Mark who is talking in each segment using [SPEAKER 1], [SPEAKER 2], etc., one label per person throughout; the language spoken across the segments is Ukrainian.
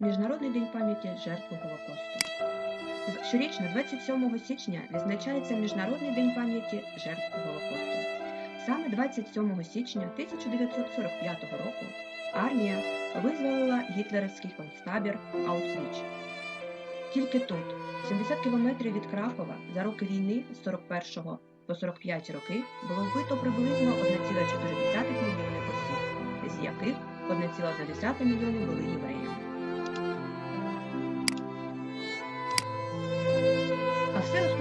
[SPEAKER 1] Міжнародний день пам'яті жертв Голокосту. Щорічно 27 січня відзначається Міжнародний день пам'яті жертв Голокосту. Саме 27 січня 1945 року армія визволила гітлерівський концтабір Аутвіч. Тільки тут, 70 кілометрів від Кракова, за роки війни з 41 по 45 роки було вбито приблизно 1,4 мільйони осіб, з яких 1,1 мільйони були євреями.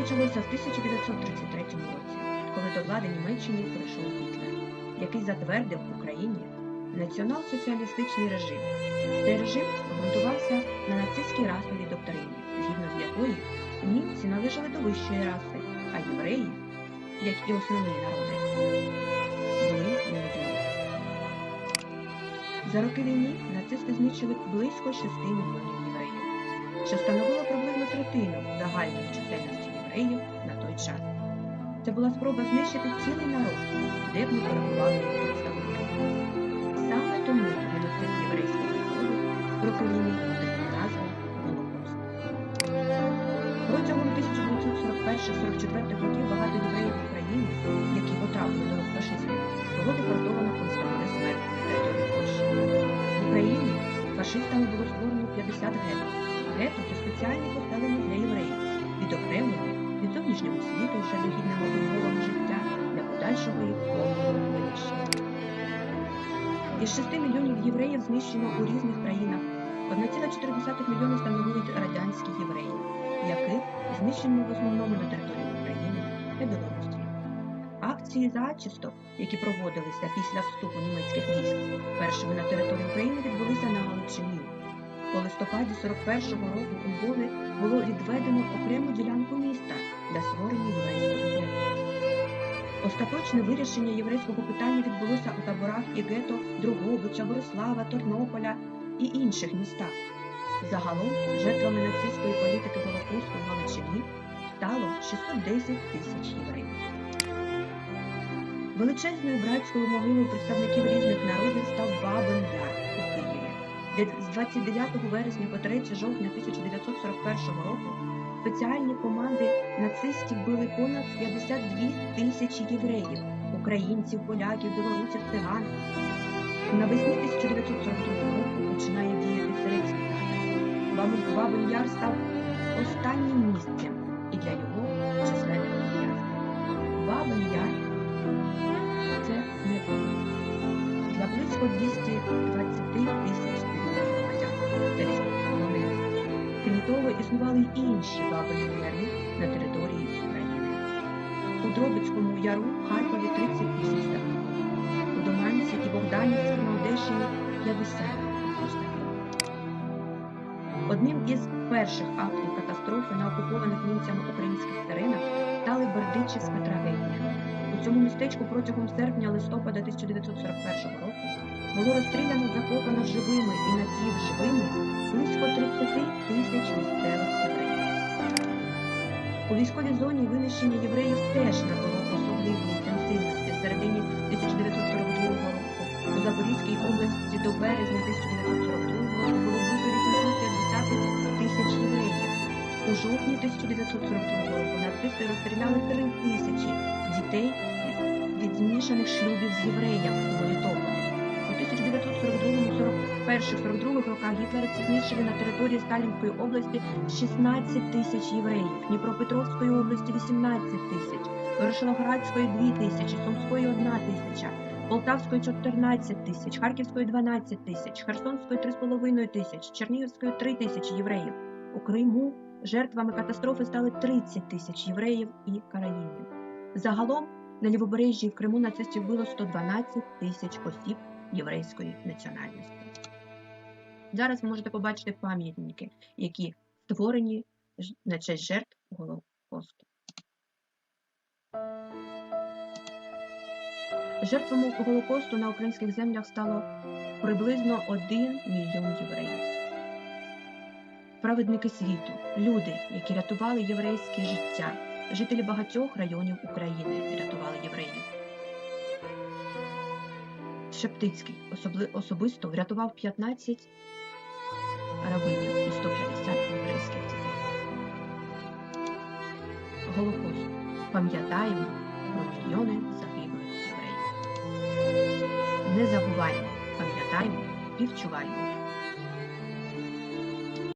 [SPEAKER 1] Розпочалося в 1933 році, коли до влади Німеччини прийшов Гітлер, який затвердив в Україні націонал-соціалістичний режим. Цей режим ґрунтувався на нацистській расовій доктрині, згідно з якою німці належали до вищої раси, а євреї, як і основні народи, були не людьми. За роки війни нацисти знищили близько 6 мільйонів євреїв, що становило приблизно третину загальної чисельності євреїв на той час. Це була спроба знищити цілий народ, де б не перебували його представники. Саме тому геноцид єврейського народу війни отримав назву Голокост. Протягом 1941-44 років багато євреїв в Україні, які потрапили до рук фашистів, було депортовано концтабори смерті на території Польщі. В Україні фашистами було створено 50 гетто. Гетто це спеціальні поселення для євреїв, відокремлені від зовнішнього світу жалюгідними умовами життя для подальшого їх повного винищення. Із 6 мільйонів євреїв знищено у різних країнах. 1,4 мільйони становили радянські євреї, яких знищено в основному на території України та Білорусі. Акції зачисток, які проводилися після вступу німецьких військ, першими на території України відбулися листопаді 41-го року у Львові було відведено окрему ділянку міста для створення єврейського гетто. Остаточне вирішення єврейського питання відбулося у таборах і гетто Другобича, Борислава, Тернополя і інших містах. Загалом жертвами нацистської політики Голокосту в Галичині стало 610 тисяч євреїв. Величезною братською могилою представників різних народів став Бабин Яр з 29 вересня по 3 жовтня 1941 року спеціальні команди нацистів били понад 52 тисячі євреїв, українців, поляків, білорусів, циган. Навесні 1942 року починає діяти. Бабин- Бабин Яр став останнім місцем Крім того, існували й інші бабині яри на території України. У Дробицькому яру Харкові 30 тисяч. У Доманці і Богданівці на Одещині 50 тисяч. Одним із перших актів катастрофи на окупованих німцями українських теренах стали Бердичівська трагедія. У цьому містечку протягом серпня-листопада 1941 року було розстріляно, закопано живими і напівживими близько 30 тисяч місцевих євреїв. У військовій зоні винищення євреїв теж набуло У жовтні 1942 року нацисти розстріляли 3 тисячі дітей від змішаних шлюбів з євреями у Мелітополі. У 1942-41-42 роках гітлерівці знищили на території Сталінської області 16 тисяч євреїв, Дніпропетровської області 18 тисяч, Ворошилоградської 2 тисячі, Сумської 1 тисяча, Полтавської 14 тисяч, Харківської 12 тисяч, Херсонської 3,5 тисяч, Чернігівської 3 тисячі євреїв. У Криму жертвами катастрофи стали 30 тисяч євреїв і караїмів. Загалом на лівобережжі в Криму нацистів було 112 тисяч осіб єврейської національності. Зараз ви можете побачити пам'ятники, які створені на честь жертв Голокосту. Жертвами Голокосту на українських землях стало приблизно 1 мільйон євреїв праведники світу, люди, які рятували єврейське життя, жителі багатьох районів України рятували євреїв. Шептицький особли, особисто врятував 15 рабинів і 150 єврейських дітей. Голокост. Пам'ятаємо про мільйони загиблих євреїв. Не забуваємо, пам'ятаємо, співчуваємо.